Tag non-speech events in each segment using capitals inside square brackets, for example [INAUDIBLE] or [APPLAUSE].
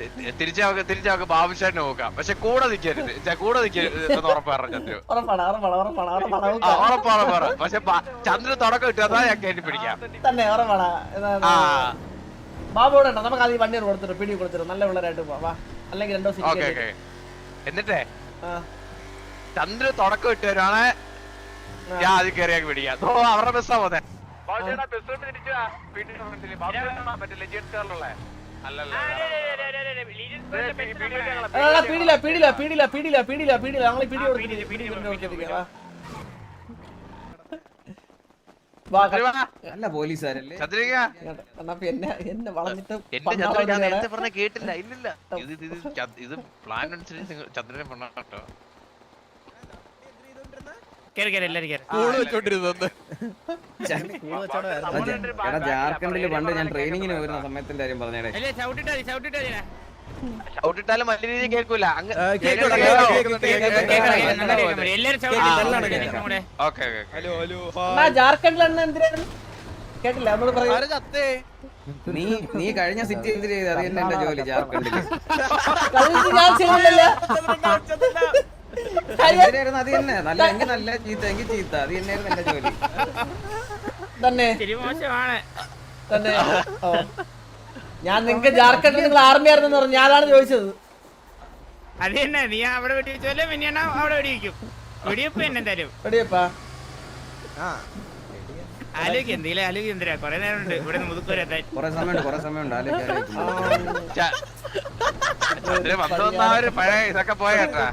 തിരിച്ചു തിരിച്ചു ബാബുശാനെ നോക്കാം. പക്ഷെ കൂടെ നിൽക്കരുത് കൂടെ നിൽക്കരുത് എന്ന് ഉറപ്പ് പറഞ്ഞു ചന്ദ്രു. ഉറപ്പാണ് പറ. പക്ഷെ ചന്ദ്രൻ തുടക്കം കിട്ടുക ഞാൻ കയറ്റി പിടിക്കാം. തന്നെ ഉറപ്പാണ്. ആ. ബാബു ഇവിടെ നമുക്ക് ആദ്യം വണ്ടി കൊടുത്തിട്ട് പിടി കൊടുത്തിട്ട് നല്ല പിള്ളേരായിട്ട് പോവാ. വാ. അല്ലെങ്കിൽ രണ്ടോ ഓക്കെ എന്നിട്ടേ ചന്ദ്രൻ തുടക്കം ഇട്ടുവരാണ് ഞാൻ ആദ്യം കയറിയാൽ പിടിക്കാം. ഓ അവരുടെ ബസ്സാ പോന്നെ പീടില്ല പീടില്ല ഞങ്ങൾ പീടി അല്ല പോലീസുകാരല്ലേ? എന്നെ എന്നെ വളഞ്ഞിട്ട് ഞാൻ നേരത്തെ പറഞ്ഞ കേട്ടില്ല ഇല്ലില്ല. ഇത് ഇത് ഇത് പ്ലാൻ അനുസരിച്ച് ചന്ദ്രനെ പറഞ്ഞ കേട്ടോ. കേറി കേറി എല്ലാരും കേറി. കൂൾ വെച്ചോണ്ടിരുന്നത്. എടാ ജാർഖണ്ഡിൽ പണ്ട് ഞാൻ ട്രെയിനിങ്ങിന് വരുന്ന സമയത്തിന്റെ കാര്യം പറഞ്ഞേ അല്ലേ ചവിട്ടിട്ടാ മതി ചവിട്ടിട്ടാ മതി ഔട്ടിട്ടാലും വലിയ രീതിയിൽ കേൾക്കൂല. അങ്ങ് കേൾക്കുന്നുണ്ട്, കേൾക്കോ? കേൾക്കുന്നുണ്ട്, കേൾക്കുന്നുണ്ട്. കേൾക്കാം, കേൾക്കാം, നന്നായിട്ട് കേൾക്കാം. എല്ലാരും നല്ലോണം ചവിട്ടി കേൾക്കാം. കൂടെ. Okay okay okay. Hello hello അണ്ണാ ജാർഖണ്ഡിൽ അണ്ണ എന്തിനായിരുന്നു കേട്ടില്ല നമ്മൾ പറയൂ. ആരാ ചത്തേ? നീ നീ കഴിഞ്ഞ സിറ്റി എന്തിനു ചെയ്ത്? അത് എന്റെ ജോലി ജാർഖണ്ഡിൽ. ഞാൻ ചെയ്തില്ലല്ലോ. അത് തന്നെ. നല്ല എങ്കിൽ നല്ല ചീത്ത എങ്കിൽ ചീത്ത. അത് തന്നെയായിരുന്നു എന്റെ ജോലി. തന്നെ. മോശമാണ്. തന്നെ. ഓ ഞാൻ നിങ്ങക്ക് ജാർഖണ്ഡിൽ നിങ്ങൾ ആർമി ആയിരുന്നു പറഞ്ഞു. ഞാനാണ് ചോദിച്ചത്. അത് തന്നെ. നീ അവിടെ വെടി വെച്ചല്ലേ മിനിയണ്ണ അവിടെ വെടി വെക്കും വെടിവെപ്പ് തന്നെ എന്തായാലും റെഡിയപ്പാ ആലോചിക്കും എന്തെങ്കിലും ആലോചിക്കും എന്തിനാ? കൊറേ നേരം ഉണ്ട് ഇവിടെ മുതുക്കൂരെത്താൻ കൊറേ സമയമുണ്ട് കൊറേ സമയമുണ്ട്. ആലോചിച്ച് ആലോചിച്ച്. ച- ചന്ദ്രൻ വന്നു വന്ന ആ പഴയ ഇതൊക്കെ പോയ കേട്ടാ.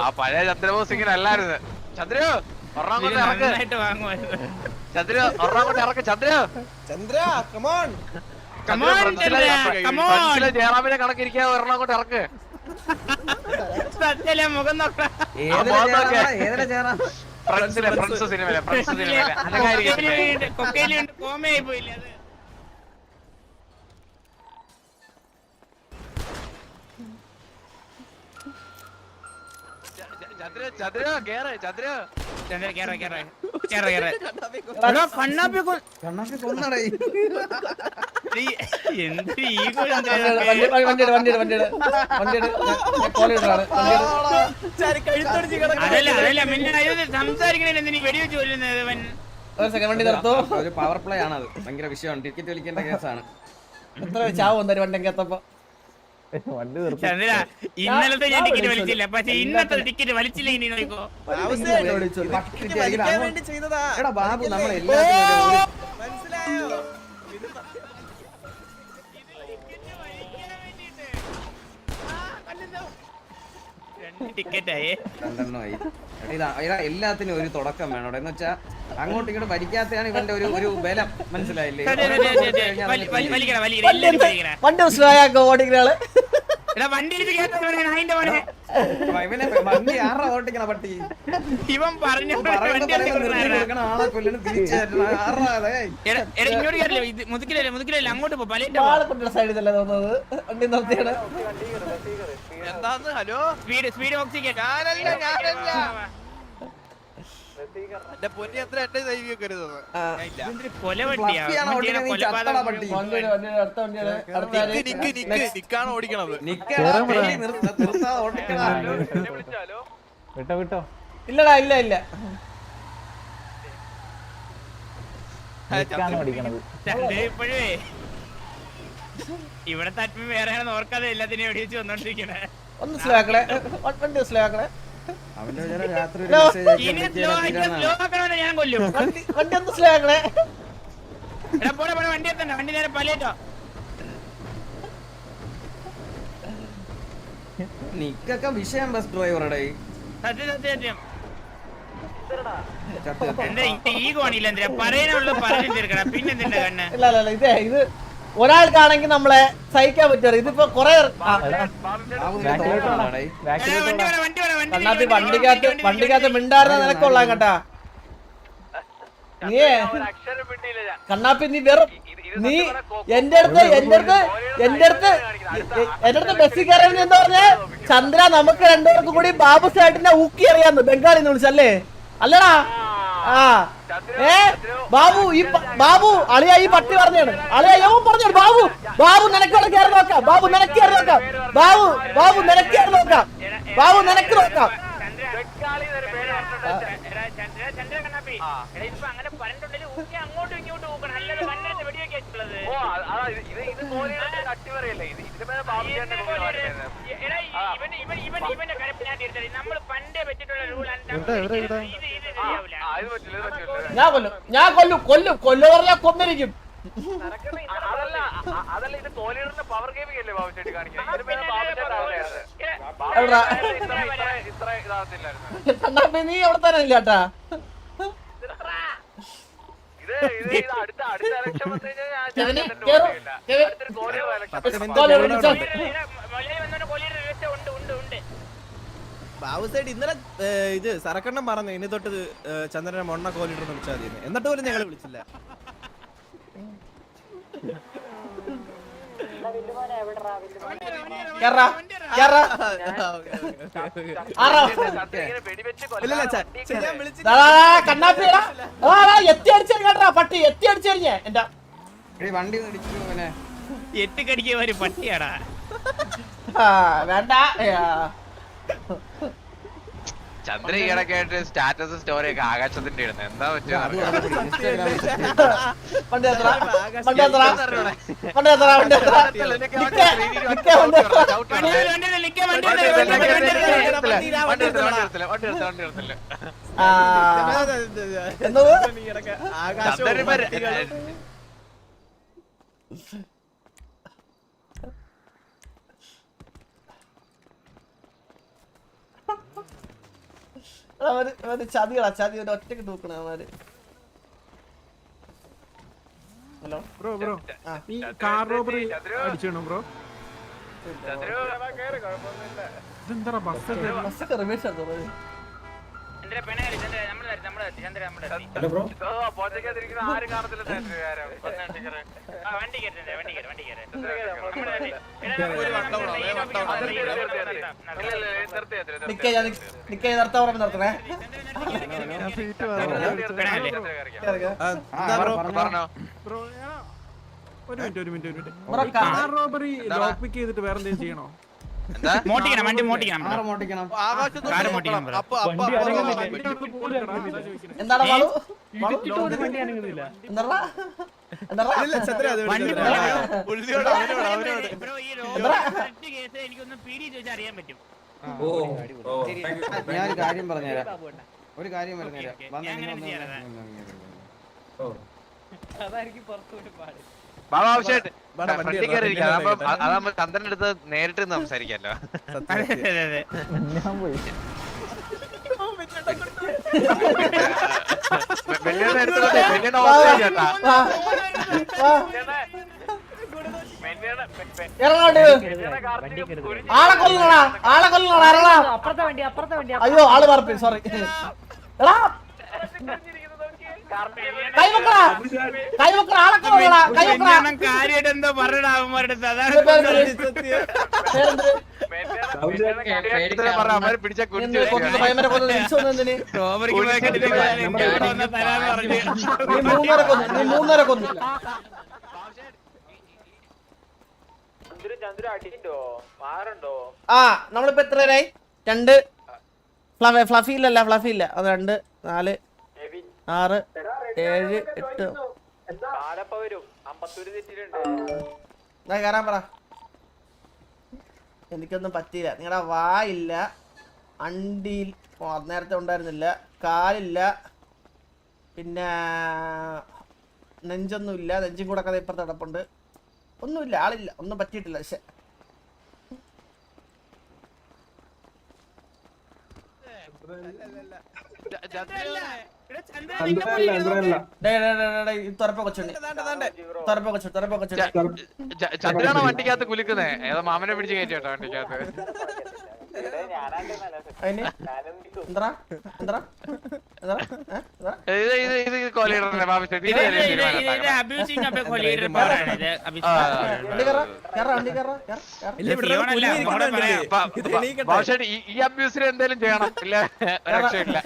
ആ പഴയ ചന്ദ്രബോസ് ഇങ്ങനെ അല്ലായിരുന്നു. ചന്ദ്രു ഒരെണ്ണം കൊണ്ട് ഇറക്ക്. ചന്ദ്രു ഒരെണ്ണം കൊണ്ട് ഇറക്ക് ചന്ദ്രു. Chandra come on. ജയറാമിനെ കണക്കിരിക്കാ ഒരെണ്ണം കൊണ്ട് ഇറക്ക്. സത്യല്ലേ മുഖം നോക്കാം. ഏതിലെ ബോംബൊക്കെ. ഫ്രണ്ട്സിലെ ഫ്രണ്ട്സ് സിനിമയിലെ ഫ്രണ്ട്സ് സിനിമയിലെ കൊക്കയിലുണ്ട് കോമയായി പോയില്ലേ അത് എന്തിനീ വെടിവെച്ച് കൊല്ലുന്നത് ഒരു സെക്കൻഡ് വണ്ടി നിർത്തോ. ഒരു പവർ പ്ലേ ആണ് അത് ഭയങ്കര വിഷയമാണ്. ടിക്കറ്റ് വലിക്കേണ്ട കേസാണ്. എത്ര ചാവും എന്തായാലും വണ്ടി എത്തപ്പോ? ചന്ദ്ര ഇന്നലത്തെ ഞാൻ ടിക്കറ്റ് വലിച്ചില്ല. പക്ഷെ ഇന്നത്തെ ടിക്കറ്റ് വലിച്ചില്ല ഇനി നോക്കോ വേണ്ടി ബാബു നമ്മൾ എല്ലാത്തിനും മനസ്സിലായോ? രണ്ടെണ്ണമായി ഇതാ എല്ലാത്തിനും ഒരു തുടക്കം വേണം എന്ന് വെച്ചാ അങ്ങോട്ടും ഇങ്ങോട്ട് വലിക്കാത്തതാണ് ഇവന്റെ ഒരു ഒരു ബലം. മനസ്സിലായില്ലേ? വണ്ടി സ്ലോ ആക്കോ ഓടിക്കുന്നയാൾ എടാ വണ്ടി ഇവനെ വണ്ടി ആറാ ഓട്ടിക്കണ പട്ടി. ഇവൻ പറഞ്ഞു ആളെ കൊല്ലണം തിരിച്ചു മുതുക്കിലല്ലേ മുതുക്കിലല്ലേ? അങ്ങോട്ട് പോ സൈഡിൽ തന്നെ തോന്നുന്നത്? വണ്ടി നിർത്തിയാണ്. എന്താന്ന്? ഹലോ? സ്പീഡ് സ്പീഡ് ബോക്സിൽ ഞാനല്ല ഞാനല്ല. എന്റെ പൊന്നി അത്ര എന്റെ ദൈവം കരുതുന്നത്. ആ. ഇല്ല. കൊല വണ്ടിയാ? ഫ്ലഫിയാണോ വണ്ടിയുടെ ഓടിക്കണത്? നീ ചത്തടാ കൊലപാതകം പട്ടി. വണ്ടിയുടെ വണ്ടിയുടെ അടുത്ത വണ്ടിയാണ് അടുത്ത ആര്? നിക്ക് നിക്ക് നിക്കാണ് ഓടിക്കണത്? വിട്ടോ വിട്ടോ. ഇല്ലടാ ഇല്ല ഇല്ല. നിക്കാണ് പഠിക്കണത്. ചന്ദ്ര ഇപ്പോഴേ. ഇവിടെ തട്ടിപ്പ് വേറെയാണെന്ന് ഓർക്കാതെ എല്ലാത്തിനെയും വെടിവെച്ച് വന്നോണ്ടിരിക്കണേ. ഒന്ന് സ്ലോ ആക്കണേ വണ്ടി സ്ലോ ആക്കണേ അവന്റെ വിചാരം രാത്രി ഒരു ഹലോ. മെസ്സേജ് അയക്കാൻ ഇനി പറ്റിയ തീരാനാണ്. ഞാൻ കൊല്ലും. വണ്ടി വണ്ടി ഒന്ന് സ്ലോ ആക്കണേ. എടാ പോടാ പോടെ വണ്ടി എത്തണ്ട. വണ്ടി നേരെ പലേറ്റോ നിക്കൊക്കെ വിഷയം ബസ് ഡ്രൈവറുടെ. സത്യം സത്യം സത്യം. എന്തിനാ? പറഞ്ഞു പിന്നെന്തിന്റെ കണ്ണ്? ഇല്ല ഇല്ല ഇല്ല. ഇതേ ഇത് ഒരാൾക്കാണെങ്കിൽ നമ്മളെ സഹിക്കാൻ പറ്റുമോ? ഇതിപ്പോ കൊറേ ആ, എടാ, വണ്ടി വേണം വണ്ടി വേണം വണ്ടി, വണ്ടിക്കകത്ത് വണ്ടി, വണ്ടി, വണ്ടിക്കകത്ത് മിണ്ടാറുന്ന നിനക്കൊള്ളാം കേട്ടാ. നീ കണ്ണാപ്പി നീ വെറും നീ എന്റെ അടുത്ത് എന്റെ അടുത്ത് എന്റെ അടുത്ത് എന്റെ അടുത്ത് ബസ്സിൽ കയറിയത് എന്താ പറഞ്ഞേ? ചന്ദ്ര നമുക്ക് രണ്ടുപേർക്കും കൂടി ബാബു സേട്ടിനെ ഊക്കി അറിയാന്ന് ബംഗാളിന്ന് വിളിച്ചല്ലേ? അല്ലടാ. ആ. ഏ ബാബു ഈ ബാബു അളിയ ഈ പട്ടി പറഞ്ഞാണ്. അളിയ യോ പറഞ്ഞാണ് ബാബു ബാബു നിനക്കവിടെ കയറി നോക്കാം. ബാബു നിനക്ക് കയറി നോക്കാം. ബാബു ബാബു നിനക്ക് കയറി നോക്കാം. ബാബു നിനക്ക് നോക്കാം. ഇവൻ ഇവൻ ഇവൻ ഇവന്റെ നമ്മൾ പണ്ടേ വെച്ചിട്ടുള്ള റൂൾ ഇത് ഞാൻ കൊല്ലും. ഞാൻ കൊല്ലും. കൊല്ലും. കൊല്ലു പറഞ്ഞാൽ കൊന്നിരിക്കും നീ എവിടെ തന്നെ ഇല്ല കേട്ടാ കോലിയുടെ ബാബു സൈഡ് ഇന്നലെ ഇത് സരക്കണ്ണം പറഞ്ഞു ഇനി തൊട്ട് ചന്ദ്രനെ മൊണ്ണ കോലിട്ട് വിളിച്ചാൽ മതി എന്നിട്ട് പോലും ഞങ്ങൾ വിളിച്ചില്ല. എത്തി പട്ടി എത്തി അടിച്ചെറിഞ്ഞ. എന്റെ വണ്ടി പട്ടിയാടാ. വേണ്ട. ചന്ദ്ര ഈയിടക്കായിട്ട് സ്റ്റാറ്റസ് സ്റ്റോറി ഒക്കെ ആകാശത്തിന്റെ ഇടുന്നത് എന്താ പറ്റുക പറഞ്ഞിട്ട് ഇൻസ്റ്റാഗ്രാമിൽ വണ്ടി എത്ര വണ്ടി എത്ര വണ്ടി എത്ര വണ്ടി എത്ര നിക്കേ, നിക്കേ, വണ്ടി എത്ര? വണ്ടി വണ്ടി നിൽക്കാൻ വണ്ടി വണ്ടി വണ്ടി വണ്ടി വണ്ടി വണ്ടി വണ്ടി എടുത്തില്ല വണ്ടി എടുത്തില്ല ആ, എന്നത് ആകാശവും ചന്ദ്രൻ പട്ടികളും. അവർ അവർ ചതികളാ ചതി ഒരു ഒറ്റയ്ക്ക് തൂക്കണ അവർ. ഹലോ? Bro bro. ഈ കാർ റോബറി അടിച്ചോ ബ്രോ? ഇതെന്താ ബസ് ബസ് റിവേഴ്സ് ആക്കുന്നത് നിക്കേ ഞാൻ നിക്കേ നിർത്താൻ പറയുമ്പോ നിർത്തണേ ഒരു മിനിറ്റ് ഒരു മിനിറ്റ് ഒരു minute. Bro, car robbery lock pick ചെയ്തിട്ട് വേറെ എന്തെങ്കിലും ചെയ്യണോ? മോട്ടിക്കണം വണ്ടി മോട്ടിക്കണം മോട്ടിക്കണം കാറ് ചോദിക്കുന്നത് എന്താണ് അനങ്ങുന്നില്ല എന്താ പറ്റും ഞാനൊരു കാര്യം പറഞ്ഞുതരാം ഒരു കാര്യം പറഞ്ഞുതരാം വന്ന് ഞാൻ വന്ന് ചെയ്യാം, വന്ന് ബാബു ആവശ്യമായിട്ട്. വേണ്ട, വണ്ടി ഫ്രണ്ടിൽ ഇടാം, കയറി ഇരിക്കാം വണ്ടി അതാകുമ്പോ ഇടാം. അതാകുമ്പോ ചന്ദ്രന്റെ അടുത്ത് നേരിട്ട് നിന്ന് സംസാരിക്കാലോ. വെള്ളിയുടെ അടുത്തോട്ട് വെള്ളിയുടെ ഓസ്ട്രേലിയ ചേട്ടാ. ആ, ആ, ഇറങ്ങോട്ട് ആളെ കൊല്ലണടാ ആളെ കൊല്ലണടാ ഇറങ്ങാ. അയ്യോ ആൾ പറഞ്ഞു സോറി എടാ. കൈവക്കടാ. കൈവക്കടാ ആളെ കൊല്ലണടാ കൈവക്കടാ. കാര്യമായിട്ട് എന്തോ അവന്മാരുടെ [LAUGHS] മൂന്നര കൊന്നു ആ നമ്മളിപ്പോ എത്ര പേരായി രണ്ട് ഫ്ലഫി ഇല്ലല്ല ഫ്ലഫി ഇല്ല. അത് രണ്ട് നാല് ആറ് ഏഴ് എട്ട്. ദാ കയറാൻ പറ. എനിക്കൊന്നും പറ്റിയില്ല. നിങ്ങളുടെ വായില്ല അണ്ടിയിൽ നേരത്തെ ഉണ്ടായിരുന്നില്ല കാലില്ല പിന്നെ നെഞ്ചൊന്നുമില്ല നെഞ്ചും കൂടെ കഥ ഇപ്പുറത്ത് കിടപ്പുണ്ട്. ഒന്നുമില്ല ആളില്ല ഒന്നും പറ്റിയിട്ടില്ല. പക്ഷെ ഡേ ചന്ദ്രനാണോ വണ്ടിക്കകത്ത് കുലുക്കുന്നേ? ഏതാ മാമനെ പിടിച്ച് കയറ്റി കേട്ടോ വണ്ടിക്കകത്ത്? [LAUGHS] ഈ- ഈ അബ്യൂസിന് എന്തെങ്കിലും ചെയ്യണം. ഇല്ല രക്ഷയില്ല.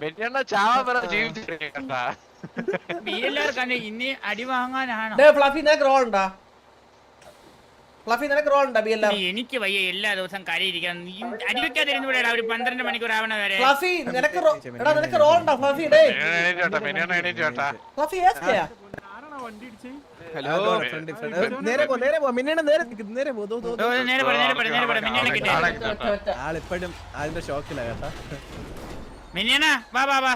വെറ്റിയണ്ണ ചാവ ബി എല്ലാവർക്കും ഇനി അടി വാങ്ങാനാണോ? ഡേ ഫ്ലഫി നിനക്ക് റോൾ ഉണ്ടാ? ഫ്ലഫി നിനക്ക് റോൾ ഉണ്ടാ ബി എല്ലാം നീ എനിക്ക് വയ്യ എല്ലാ ദിവസവും കരയിരിക്കാൻ നീ അടിവെക്കാതിരുന്നു ഒരു പന്ത്രണ്ട് മണിക്കൂർ ആവണ വരെ. ഫ്ലഫി നിനക്ക് റോ- എടാ നിനക്ക് റോൾ ഉണ്ടാ ഫ്ലഫി? ഡേ എണീറ്റോട്ടാ മെനിയണ്ണ എണീറ്റോട്ടാ. ഫ്ലഫി ഏസ്കയാ ആരാണോ വണ്ടി ഇടിച്ചേ ഹലോ നേരെ പോ നേരെ പോ. മിന്നണ നേരെ നേരെ പോ നേരെ അതിന്റെ കേട്ടാ. വാ വാ വാ.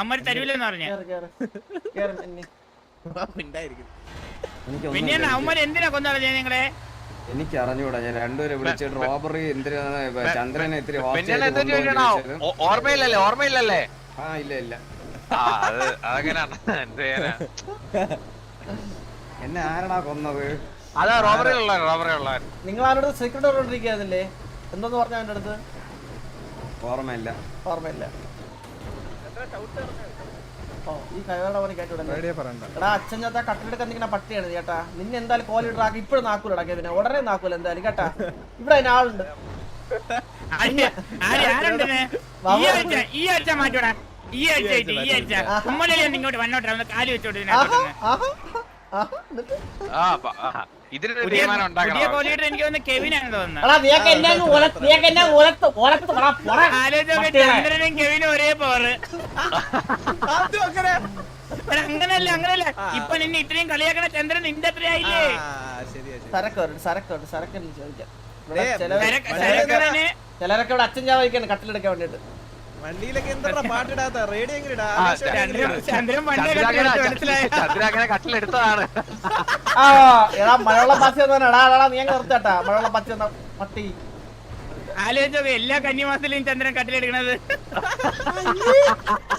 അമ്മര് തരൂലെന്ന് പറഞ്ഞ. കേറ് കേറ്. കേറ് എന്നെ ഉണ്ടായിരിക്കും എനിക്കൊന്നും മിന്നിയണ്ണ അവന്മാര് എന്തിനാ കൊന്നറിഞ്ഞ നിങ്ങളെ? എനിക്ക് അറിഞ്ഞൂടാ ഞാൻ രണ്ടുപേരെ വിളിച്ചിട്ട് റോബറി എന്തിനാണ് ചന്ദ്രനെ ഇത്തിരി ഓർമ്മയില്ലല്ലേ ഓർമ്മയില്ലല്ലേ? ആ ഇല്ല ഇല്ല. എന്നെ ആരടാ കൊന്നത്? അതാ റോബറി റോബറിയുള്ള നിങ്ങൾ ആരോട് സീക്രട്ട് പറഞ്ഞോണ്ടിരിക്കാന്നില്ലേ എന്തോന്ന് പറഞ്ഞ അവന്റെ അടുത്ത്? ഓർമ്മയില്ല. ഓർമ്മയില്ല. ഓ ഈ കൈകളുടെ കേട്ടുവിടല്ലേ പേടിയെ പറയണ്ട. എടാ അച്ഛൻ ചാത്ത കട്ടിലെടുക്കാൻ നിൽക്കുന്ന പട്ടിയാണ് ചേട്ടാ കേട്ടാ. നിന്നെ എന്തായാലും കോലി ആക്കി ഇപ്പോഴും നാക്കൂല ഇടയ്ക്ക് പിന്നെ ഉടനെ നാക്കൂല എന്തായാലും കേട്ടാ. ഇവിടെ അതിന് ആളുണ്ട്. ഇങ്ങോട്ട് വന്നോട്ടെ കാലി കാൽ വെച്ചോട്ട് ആഹാ ഇതിനകത്തോട്ട് ആഹാ ആഹാ എന്നിട്ട് ആ പ- ആ, ഇതിനൊരു പുതിയ തീരുമാനം പുതിയ ഉണ്ടാക്കണം കോലിയുടെ എനിക്ക് തോന്നുന്നു കെവിനാണ് തോന്നുന്നത്. എടാ നീയൊക്കെ എന്നെ അങ്ങ് ഉല- നീയൊക്കെ എന്നെ ഉലത്ത് ഉലത്ത് പോടാ, പോടാ. ആലോചിച്ച് പട്ടികളെ. ചന്ദ്രനും കെവിനും ഒരേ പവർ അത് അങ്ങനെ. അങ്ങനല്ല അങ്ങനല്ല. ഇപ്പൊ നിന്നെ ഇത്രയും കളിയാക്കണ ചന്ദ്രൻ നിന്റെ അത്രയായില്ലേ? ആ ശരിയാ ശരി സരക്കുണ്ട് സരക്കുണ്ട് സരക്കുണ്ട് ചോദിക്കാം. ഇവിടെ ദേ, ചിലവര് സരക്ക് സരക്കണന് ചിലരൊക്കെ ഇവിടെ അച്ഛൻ ചാവയ്ക്കാണ് കട്ടിലെടുക്കാൻ വേണ്ടിട്ട് വണ്ടിയിലൊക്കെ എന്താ പാട്ടിടാത്ത? റേഡിയോ എങ്ങനെ കട്ടിലെടുത്തതാണ്. ആ എടാ മഴവെള്ള പച്ച എന്നാണ് എടാ എടാ നീ നിർത്തട്ടാ. മഴവെള്ള പച്ച എന്ന പട്ടി. ആലോചിച്ചത് എല്ലാ കന്നിമാസത്തിലും ചന്ദ്രൻ കട്ടിലെടുക്കണത്.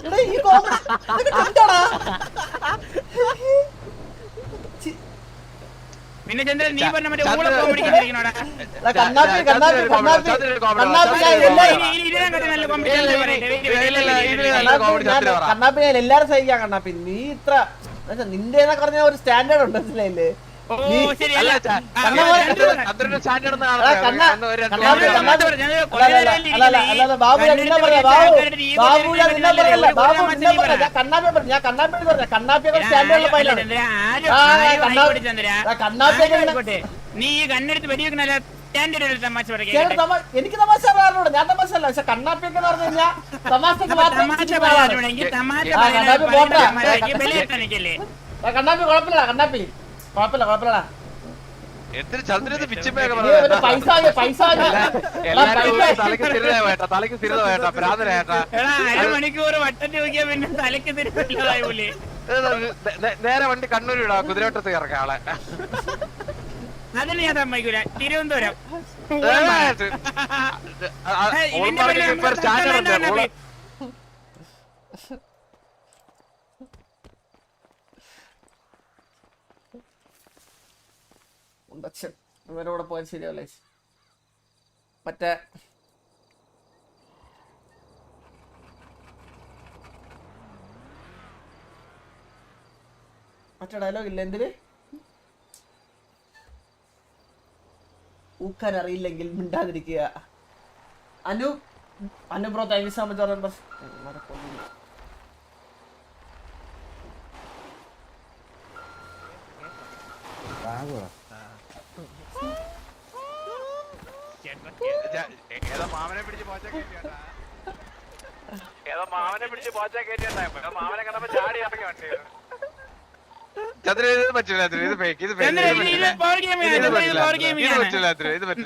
എടാ ഈ കോമഡി പിന്നെ ചന്ദ്രൻ നീ പറഞ്ഞ മറ്റേ ഊള കോമഡിക്കോടാ എടാ, കണ്ണാപ്പി കണ്ണാപ്പി കണ്ണാപ്പി. കണ്ണാപ്പി എല്ലാരും കണ്ണാപ്പി സഹിക്കാം കണ്ണാപ്പി. നീ ഇത്ര നിന്റെ എന്നൊക്കെ പറഞ്ഞ ഒരു സ്റ്റാൻഡേർഡ് ഉണ്ട് മനസ്സിലായില്ലേ? നീ- കണ്ണെടുത്ത് വെടിവെക്കണല്ല എനിക്ക് തമാശ പറയാറുണ്ട് ഞാൻ തമാശ അല്ല പക്ഷെ കണ്ണാപ്പിയൊക്കെ എന്ന് പറഞ്ഞു കഴിഞ്ഞാൽ തമാശ കണ്ണാപ്പി കുഴപ്പമില്ല കണ്ണാപ്പി. കുഴപ്പമില്ല ചന്ദ്രന് സ്ഥിരത വേട്ട അരമണിക്കൂർ പിന്നെ നേരെ വണ്ടി കണ്ണൂർ ഇടാ കുതിരവട്ടത്ത് ഇറക്കാം ആളെ. അതിന് ഞാൻ സമ്മതിക്കൂല. തിരുവനന്തപുരം. ഓൾമാർക്ക് ഇവരോടെ പോയാൽ ശരിയാവില്ലേ മറ്റേ മറ്റേ ഡയലോഗ് ഇല്ല എന്തിന്? ഊക്കാൻ അറിയില്ലെങ്കിൽ മിണ്ടാതിരിക്കുക. Anu Anu bro thank you so much ച- ഏതോ മാമനെ പിടിച്ച് പോച്ച കയറ്റിയാട്ടാ. ഏതോ മാമനെ പിടിച്ച് പോച്ച കയറ്റിയാട്ടാ. ഏതോ മാമനെ കണ്ടപ്പോ ചാടി ഇറങ്ങി വണ്ടി. ചന്ദ്രൻ ഇത് പറ്റില്ല ചന്ദ്രൻ ഇത് ഫേക്ക് ഇത് ഫേക്ക് ഇത് ഇത് പറ്റില്ല. ചന്ദ്രൻ, പറ്റില്ല,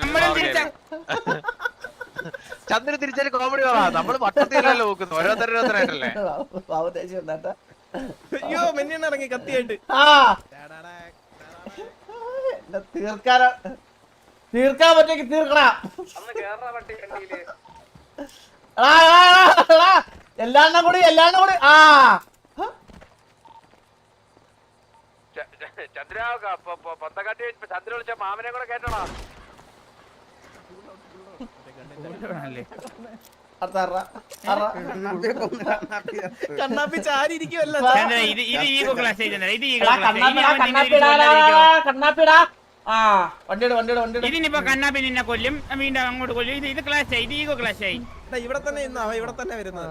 ചന്ദ്രൻ, കോമഡി പറ നമ്മൾ വട്ടത്തിലല്ലോ നോക്കുന്നു വന്നാട്ടാ. അയ്യോ മിന്നിയണ്ണ ഇറങ്ങി കത്തിയായിട്ട്. തീർക്കാനോ. തീർക്കാൻ പറ്റുമെങ്കിൽ തീർക്കടാ. എല്ലാണ്ടും എല്ലാണ്ണം കൂടി എല്ലാണ്ണം കൂടി. ആ. ചന്ദ്രാവ് ചന്ദ്ര പന്തക്കാട്ടി ചന്ദ്ര വിളിച്ച മാമനെ കൂടെ കേട്ടോടാ. കണ്ണാപ്പി ചാരി കണ്ണാപ്പിടാ കണ്ണാപ്പിടാ ആ വണ്ടിയുടെ വണ്ടിയുടെ വണ്ടിയുടെ. ഇതിനിപ്പോ കണ്ണാപ്പി നിന്നെ കൊല്ലും വീണ്ടും അങ്ങോട്ട് കൊല്ലും. ഇത് ഇത് ക്ലാസ് ആയി ഇത് ഈഗോ ക്ലാസ് ആയി. ഇവിടെ തന്നെ ഇന്നാ ഇവിടെ തന്നെ വരുന്നത്.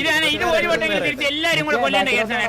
ഇതാണ് ഇത് ഒരു വട്ടം തിരിച്ച് എല്ലാരും കൂടെ കൊല്ലേണ്ട കേസാണ്